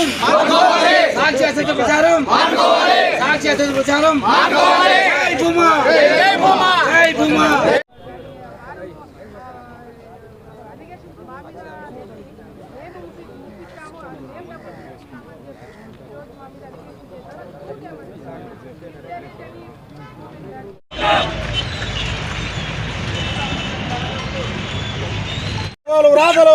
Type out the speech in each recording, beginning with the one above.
ప్రచారం సాక్షి అసత్య ప్రచారం సాక్షి అసత్య ప్రచారం జై భూమా జై భూమా రాజలు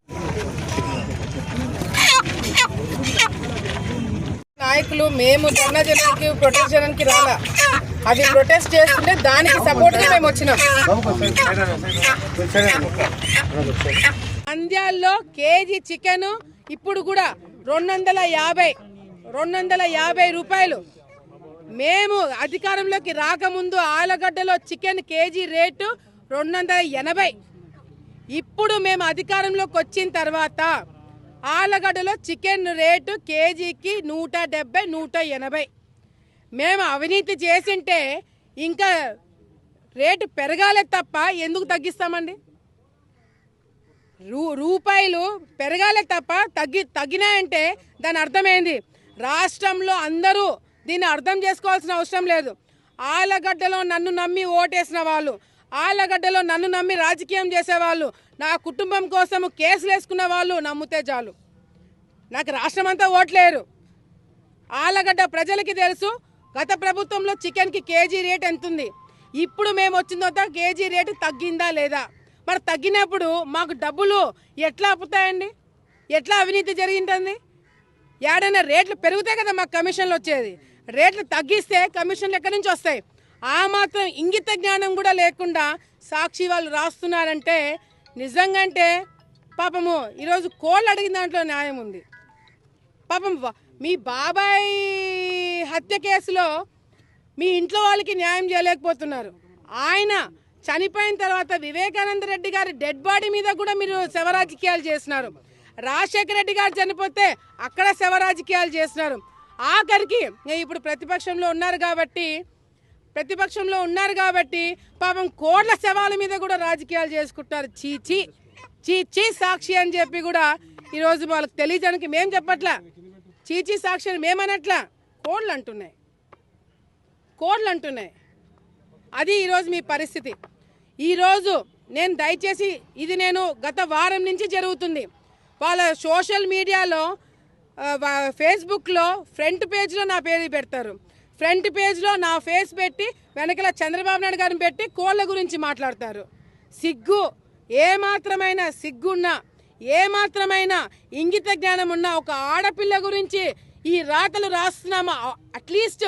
నాయకులు మేము ధర్నా జనానికి ప్రొటెస్ట్ చేయడానికి రాలా. అది ప్రొటెస్ట్ చేస్తుంటే దానికి సపోర్ట్గా మేము వచ్చినాం. నంద్యాల్లో కేజీ చికెన్ ఇప్పుడు కూడా రెండు వందల యాభై రెండు వందల యాభై రూపాయలు. మేము అధికారంలోకి రాకముందు ఆలగడ్డలో చికెన్ కేజీ రేటు రెండు వందల ఎనభై. ఇప్పుడు మేము అధికారంలోకి వచ్చిన తర్వాత ఆలగడ్డలో చికెన్ రేటు కేజీకి నూట డెబ్బై నూట ఎనభై. మేము అవినీతి చేసింటే ఇంకా రేటు పెరగాలే తప్ప ఎందుకు తగ్గిస్తామండి? రూ రూపాయలు పెరగాలే తప్ప తగ్గి తగ్గినాయంటే దాని అర్థమైంది? రాష్ట్రంలో అందరూ దీన్ని అర్థం చేసుకోవాల్సిన అవసరం లేదు. ఆలగడ్డలో నన్ను నమ్మి ఓటేసిన వాళ్ళు ఆలగడ్డలో నన్ను నమ్మి రాజకీయం చేసేవాళ్ళు నా కుటుంబం కోసం కేసులు వేసుకున్న వాళ్ళు నమ్మితే చాలు. నాకు రాష్ట్రం అంతా ఓట్లేరు. ఆలగడ్డ ప్రజలకి తెలుసు గత ప్రభుత్వంలో చికెన్కి కేజీ రేట్ ఎంత ఉంది ఇప్పుడు మేము వచ్చిన తర్వాత కేజీ రేటు తగ్గిందా లేదా? మరి తగ్గినప్పుడు మాకు డబ్బులు ఎట్లా అప్పుతాయండి? ఎట్లా అవినీతి జరిగింటుంది? ఏడైనా రేట్లు పెరుగుతాయి కదా మాకు కమిషన్లు వచ్చేది. రేట్లు తగ్గిస్తే కమిషన్లు ఎక్కడి నుంచి వస్తాయి? ఆ మాత్రం ఇంగిత జ్ఞానం కూడా లేకుండా సాక్షి వాళ్ళు రాస్తున్నారంటే నిజంగా అంటే పాపము ఈరోజు కోళ్ళు అడిగిన దాంట్లో న్యాయం ఉంది. పాపం మీ బాబాయ్ హత్య కేసులో మీ ఇంట్లో వాళ్ళకి న్యాయం చేయలేకపోతున్నారు. ఆయన చనిపోయిన తర్వాత వివేకానంద రెడ్డి గారి డెడ్ బాడీ మీద కూడా మీరు శవరాజకీయాలు చేసినారు. రాజశేఖర రెడ్డి గారు చనిపోతే అక్కడ శవరాజకీయాలు చేసినారు. ఆఖరికి ఇప్పుడు ప్రతిపక్షంలో ఉన్నారు కాబట్టి ప్రతిపక్షంలో ఉన్నారు కాబట్టి పాపం కోట్ల శవాల మీద కూడా రాజకీయాలు చేసుకుంటారు చీచి చీచి సాక్షి అని చెప్పి కూడా ఈరోజు వాళ్ళకి తెలియజానికి మేం చెప్పట్లా. చీచి సాక్షి అని మేమనట్లా. కోడ్లు అంటున్నాయి. కోడ్లు అంటున్నాయి. అది ఈరోజు మీ పరిస్థితి. ఈరోజు నేను దయచేసి ఇది నేను గత వారం నుంచి జరుగుతుంది. వాళ్ళ సోషల్ మీడియాలో ఫేస్బుక్లో ఫ్రంట్ పేజ్లో నా పేరు పెడతారు. ఫ్రంట్ పేజ్లో నా ఫేస్ పెట్టి వెనకల చంద్రబాబు నాయుడు గారిని పెట్టి కోళ్ళ గురించి మాట్లాడతారు. సిగ్గు. ఏమాత్రమైన సిగ్గున్నా ఏమాత్రమైన ఇంగిత జ్ఞానం ఉన్న ఒక ఆడపిల్ల గురించి ఈ రాతలు రాస్తున్నామా? అట్లీస్ట్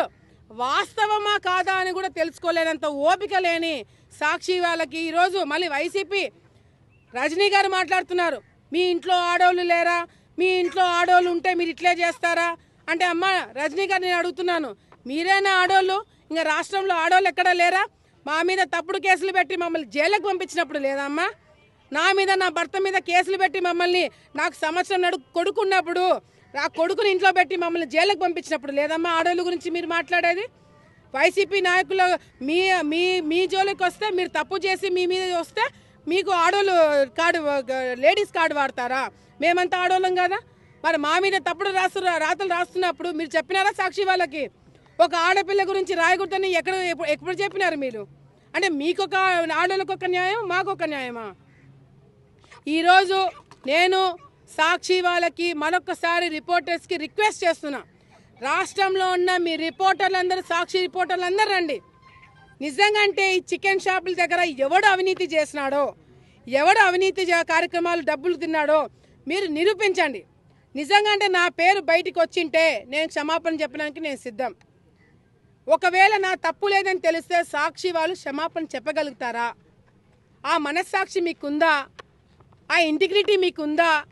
వాస్తవమా కాదా అని కూడా తెలుసుకోలేనంత ఓపిక లేని సాక్షి వాళ్ళకి ఈరోజు మళ్ళీ వైసీపీ రజనీ గారు మాట్లాడుతున్నారు. మీ ఇంట్లో ఆడవాళ్ళు లేరా? మీ ఇంట్లో ఆడవాళ్ళు ఉంటే మీరు ఇట్లే చేస్తారా? అంటే అమ్మ రజనీ గారు నేను అడుగుతున్నాను. మీరేనా ఆడవాళ్ళు ఇంకా రాష్ట్రంలో ఆడవాళ్ళు ఎక్కడా లేరా? మా మీద తప్పుడు కేసులు పెట్టి మమ్మల్ని జైలుకు పంపించినప్పుడు లేదమ్మా. నా మీద నా భర్త మీద కేసులు పెట్టి మమ్మల్ని నాకు సంవత్సరం నడు కొడుకున్నప్పుడు ఆ కొడుకుని ఇంట్లో పెట్టి మమ్మల్ని జైలుకు పంపించినప్పుడు లేదమ్మా ఆడోళ్ళ గురించి మీరు మాట్లాడేది? వైసీపీ నాయకులు మీ మీ మీ జోలికి వస్తే మీరు తప్పు చేసి మీ మీద వస్తే మీకు ఆడోళ్ళు కార్డు లేడీస్ కార్డు వాడతారా? మేమంతా ఆడోళ్ళం కదా. మరి మా మీద తప్పుడు రాసు రాతలు రాస్తున్నప్పుడు మీరు చెప్పినారా సాక్షి వాళ్ళకి? ఒక ఆడపిల్ల గురించి రాయకూడదని ఎక్కడ ఎప్పుడు చెప్పినారు మీరు? అంటే మీకొక ఆడోళ్ళకి ఒక న్యాయం మాకొక న్యాయమా? ఈరోజు నేను సాక్షి వాళ్ళకి మరొకసారి రిపోర్టర్స్కి రిక్వెస్ట్ చేస్తున్నా. రాష్ట్రంలో ఉన్న మీ రిపోర్టర్లందరూ సాక్షి రిపోర్టర్లందరూ రండి. నిజంగా అంటే ఈ చికెన్ షాపుల దగ్గర ఎవడు అవినీతి చేసినాడో ఎవడు అవినీతి కార్యక్రమాలు డబ్బులు తిన్నాడో మీరు నిరూపించండి. నిజంగా అంటే నా పేరు బయటికి వచ్చింటే నేను క్షమాపణ చెప్పడానికి నేను సిద్ధం. ఒకవేళ నా తప్పు లేదని తెలిస్తే సాక్షి వాళ్ళు క్షమాపణ చెప్పగలుగుతారా? ఆ మనస్సాక్షి మీకుందా? ఆ ఇంటిగ్రిటీ మీకుందా?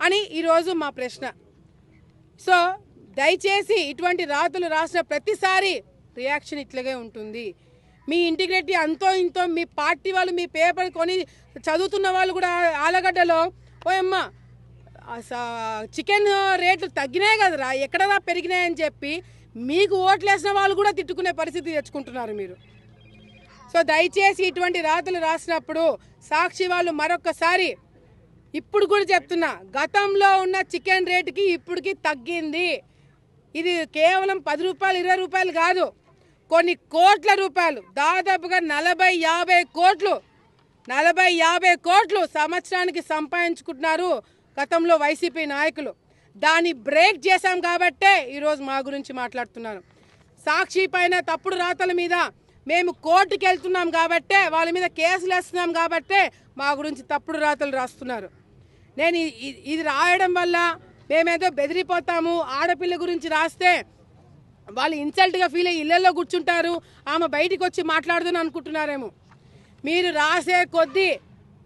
అని ఈరోజు మా ప్రశ్న. సో దయచేసి ఇటువంటి రాతలు రాసిన ప్రతిసారి రియాక్షన్ ఇట్లాగే ఉంటుంది. మీ ఇంటిగ్రిటీ అంతో ఇంతో మీ పార్టీ వాళ్ళు మీ పేపర్ కొని చదువుతున్న వాళ్ళు కూడా ఆలగడ్డలో ఓయమ్మ చికెన్ రేట్లు తగ్గినాయి కదరా ఎక్కడరా పెరిగినాయని చెప్పి మీకు ఓట్లేసిన వాళ్ళు కూడా తిట్టుకునే పరిస్థితి తెచ్చుకుంటున్నారు మీరు. సో దయచేసి ఇటువంటి రాతలు రాసినప్పుడు సాక్షి వాళ్ళు మరొకసారి ఇప్పుడు కూడా చెప్తున్నా గతంలో ఉన్న చికెన్ రేటుకి ఇప్పటికి తగ్గింది. ఇది కేవలం పది రూపాయలు ఇరవై రూపాయలు కాదు కొన్ని కోట్ల రూపాయలు దాదాపుగా నలభై యాభై కోట్లు నలభై యాభై కోట్లు సంవత్సరానికి సంపాదించుకుంటున్నారు గతంలో వైసీపీ నాయకులు. దాన్ని బ్రేక్ చేశాం కాబట్టే ఈరోజు మా గురించి మాట్లాడుతున్నారు. సాక్షి పైన తప్పుడు రాతల మీద మేము కోర్టుకి వెళ్తున్నాం కాబట్టే వాళ్ళ మీద కేసులు వేస్తున్నాం కాబట్టే మా గురించి తప్పుడు రాతలు రాస్తున్నారు. నేను ఇది రాయడం వల్ల మేమేదో బెదిరిపోతాము ఆడపిల్ల గురించి రాస్తే వాళ్ళు ఇన్సల్ట్గా ఫీల్ అయ్యి ఇళ్ళలో కూర్చుంటారు ఆమె బయటికి వచ్చి మాట్లాడదని అనుకుంటున్నారేమో. మీరు రాసే కొద్దీ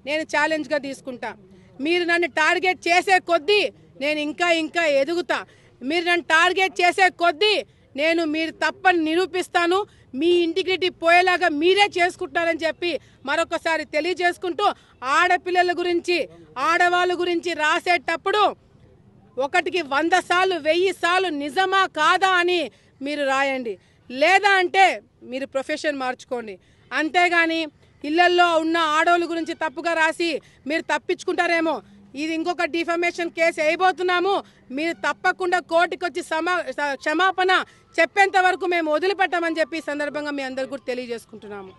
నేను ఛాలెంజ్గా తీసుకుంటా. మీరు నన్ను టార్గెట్ చేసే కొద్దీ నేను ఇంకా ఇంకా ఎదుగుతా. మీరు నన్ను టార్గెట్ చేసే కొద్దీ నేను మీరు తప్పని నిరూపిస్తాను. మీ ఇంటిగ్రిటీ పోయేలాగా మీరే చేసుకుంటారని చెప్పి మరొకసారి తెలియజేసుకుంటూ ఆడపిల్లల గురించి ఆడవాళ్ళ గురించి రాసేటప్పుడు ఒకటికి వంద సార్లు వెయ్యి సార్లు నిజమా కాదా అని మీరు రాయండి. లేదా అంటే మీరు ప్రొఫెషన్ మార్చుకోండి. అంతేగాని ఇళ్ళల్లో ఉన్న ఆడవాళ్ళ గురించి తప్పుగా రాసి మీరు తప్పించుకుంటారేమో. ఇది ఇంకొక డిఫమేషన్ కేసు వేయబోతున్నాము. మీరు తప్పకుండా కోర్టుకు వచ్చి సమా క్షమాపణ చెప్పేంత వరకు మేము వదిలిపెట్టామని చెప్పి ఈ సందర్భంగా మీ అందరు కూడా తెలియజేసుకుంటున్నాము.